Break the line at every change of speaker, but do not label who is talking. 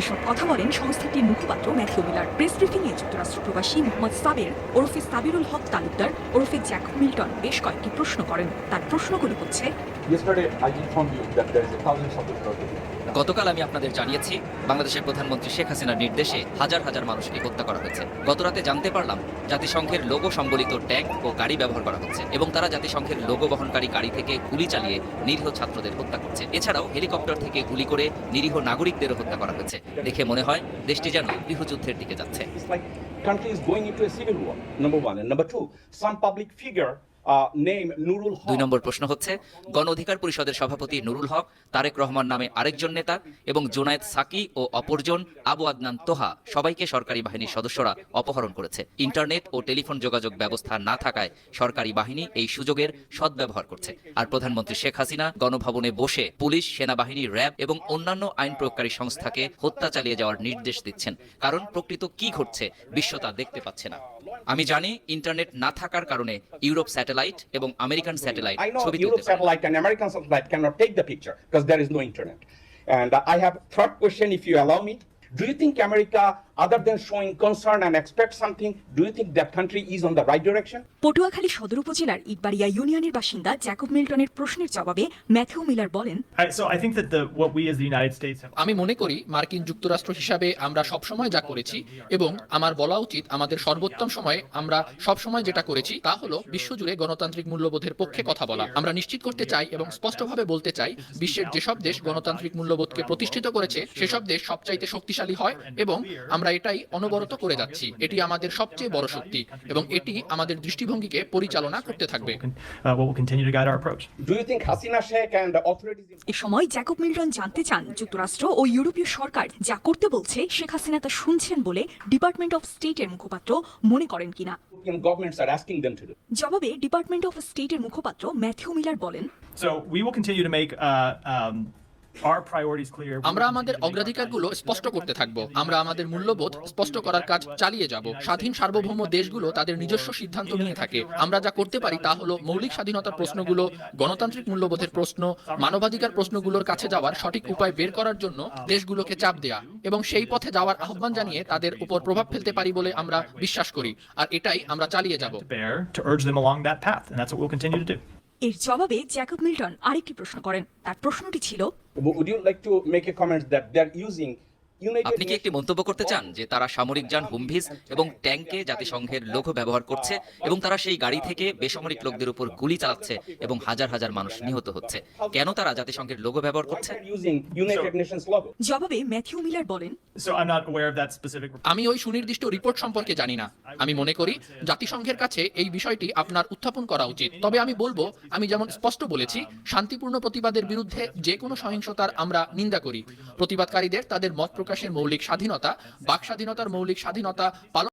এসব কথা বলেন সংস্থাটির মুখপাত্র ম্যাথিউ মিলার। প্রেস ব্রিফিংয়ে যুক্তরাষ্ট্র প্রবাসী মোহাম্মদ সাবের ওরফে সাবিরুল হক তালুকদার ওরফে জ্যাক মিল্টন বেশ কয়েকটি প্রশ্ন করেন। তার প্রশ্নগুলি হচ্ছে.
গতকাল আমি আপনাদের জানিয়েছি বাংলাদেশের প্রধানমন্ত্রী শেখ হাসিনার নির্দেশে হাজার হাজার মানুষকে হত্যা করা হয়েছে। গতরাতে জানতে পারলাম জাতিসংঘের লোগো সম্বলিত ট্যাঙ্ক ও গাড়ি ব্যবহার করা হচ্ছে এবং তারা জাতিসংঘের লোগো বহনকারী গাড়ি থেকে গুলি চালিয়ে নিরীহ ছাত্রদের হত্যা করছে। এছাড়াও হেলিকপ্টার থেকে গুলি করে নিরীহ নাগরিকদেরও হত্যা করা হয়েছে। দেখে মনে হয় দেশটি যেন গৃহযুদ্ধের দিকে যাচ্ছে
country is going into a civil war, number one. And number two, some public figure uh,
দুই নম্বর প্রশ্ন হচ্ছে, গণ অধিকার পরিষদের সভাপতি নুরুল হক, তারেক রহমান নামে আরেকজন নেতা এবং জোনায়েদ সাকি ও অপরজন আবু আদনান তোহা সবাইকে সরকারি বাহিনীর সদস্যরা অপহরণ করেছে। ইন্টারনেট ও টেলিফোন যোগাযোগ ব্যবস্থা না থাকায় সরকারি বাহিনী এই সুযোগের সদ্ব্যবহার করছে। আর প্রধানমন্ত্রী শেখ হাসিনা গণভবনে বসে পুলিশ, সেনাবাহিনী, র্যাব এবং অন্যান্য আইন প্রয়োগকারী সংস্থাকে হত্যা চালিয়ে যাওয়ার নির্দেশ দিচ্ছেন। কারণ প্রকৃত কি ঘটছে, বিশ্ব তা দেখতে পাচ্ছে না। আমি জানি ইন্টারনেট না থাকার কারণে ইউরোপ স্যাটেলাইট এবং আমেরিকান স্যাটেলাইট ছবি তুলতে
and American satellite cannot take the picture because there is no internet. And uh, I have third question, if you allow me. Do you think America, other than showing concern and expect something, do you think that country is on the right direction?
Patuakhali Sadar উপজেলার ইটবাড়িয়া ইউনিয়নের বাসিন্দা Jacob মিল্টনের প্রশ্নের জবাবে Matthew Miller বলেন
I, so I think that the what we as the United States have
আমি মনে করি মার্কিন যুক্তরাষ্ট্র হিসাবে আমরা সবসময় যা করেছি এবং আমার বলা উচিত আমাদের সর্বোত্তম সময়ে আমরা সবসময় যেটা করেছি তা হলো বিশ্বজুড়ে গণতান্ত্রিক মূল্যবোধের পক্ষে কথা বলা আমরা নিশ্চিত করতে চাই এবং স্পষ্টভাবে বলতে চাই বিশ্বের যেসব দেশ গণতান্ত্রিক মূল্যবোধকে প্রতিষ্ঠিত করেছে সেসব দেশ সবচাইতে শক্তিশালী হয় এবং আমরা এটাই অনবরত করে যাচ্ছি এটি আমাদের সবচেয়ে বড় শক্তি এবং এটি আমাদের দৃষ্টিভঙ্গিকে পরিচালনা করতে থাকবে
what will continue to guide our approach.
Do you think Hasina Sheikh and the authorities in
এ সময় জ্যাকব মিল্টন জানতে চান যুক্তরাষ্ট্র ও ইউরোপীয় সরকার যা করতে বলছে শেখ হাসিনা তা শুনছেন বলে ডিপার্টমেন্ট অফ স্টেটের মুখপাত্র মনে করেন কিনা? জবাবে ডিপার্টমেন্ট অফ স্টেটের মুখপাত্র ম্যাথিউ মিলার বলেন
So we will continue to make uh, um.
আমরা আমাদের অগ্রাধিকারগুলো স্পষ্ট করতে থাকব। আমরা আমাদের মূল্যবোধ স্পষ্ট করার কাজ চালিয়ে যাব। স্বাধীন সার্বভৌম দেশগুলো তাদের নিজস্ব সিদ্ধান্ত নিয়ে থাকে। আমরা যা করতে পারি তা হলো মৌলিক স্বাধীনতার প্রশ্নগুলো গণতান্ত্রিক মূল্যবোধের প্রশ্ন মানবাধিকার প্রশ্নগুলোর কাছে যাওয়ার সঠিক উপায় বের করার জন্য দেশগুলোকে চাপ দেয়া এবং সেই পথে যাওয়ার আহ্বান জানিয়ে তাদের উপর প্রভাব ফেলতে পারি বলে আমরা বিশ্বাস করি। আর এটাই আমরা চালিয়ে যাব।
এর জবাবে জ্যাকব মিল্টন আরেকটি প্রশ্ন করেন। তার প্রশ্নটি ছিল
Would you like to make a comment that they're using
আপনি কি একটি মন্তব্য করতে চান যে তারা সামরিক যান হুমভিজ এবং ট্যাঙ্কে জাতিসংঘের লোগো ব্যবহার করছে এবং তারা সেই গাড়ি থেকে বেসামরিক লোকদের উপর গুলি চালাচ্ছে এবং হাজার হাজার মানুষ নিহত হচ্ছে? কেন তারা জাতিসংঘের লোগো ব্যবহার করছে.
জবাবে ম্যাথিউ মিলার বলেন
আমি ওই সুনির্দিষ্ট রিপোর্ট সম্পর্কে জানি না। আমি মনে করি জাতিসংঘের কাছে এই বিষয়টি আপনার উত্থাপন করা উচিত। তবে আমি বলব, আমি যেমন স্পষ্ট বলেছি, শান্তিপূর্ণ প্রতিবাদের বিরুদ্ধে যে কোনো সহিংসতার আমরা নিন্দা করি। প্রতিবাদকারীদের তাদের মত প্রকাশের মৌলিক স্বাধীনতা, বাক স্বাধীনতার মৌলিক স্বাধীনতা পালন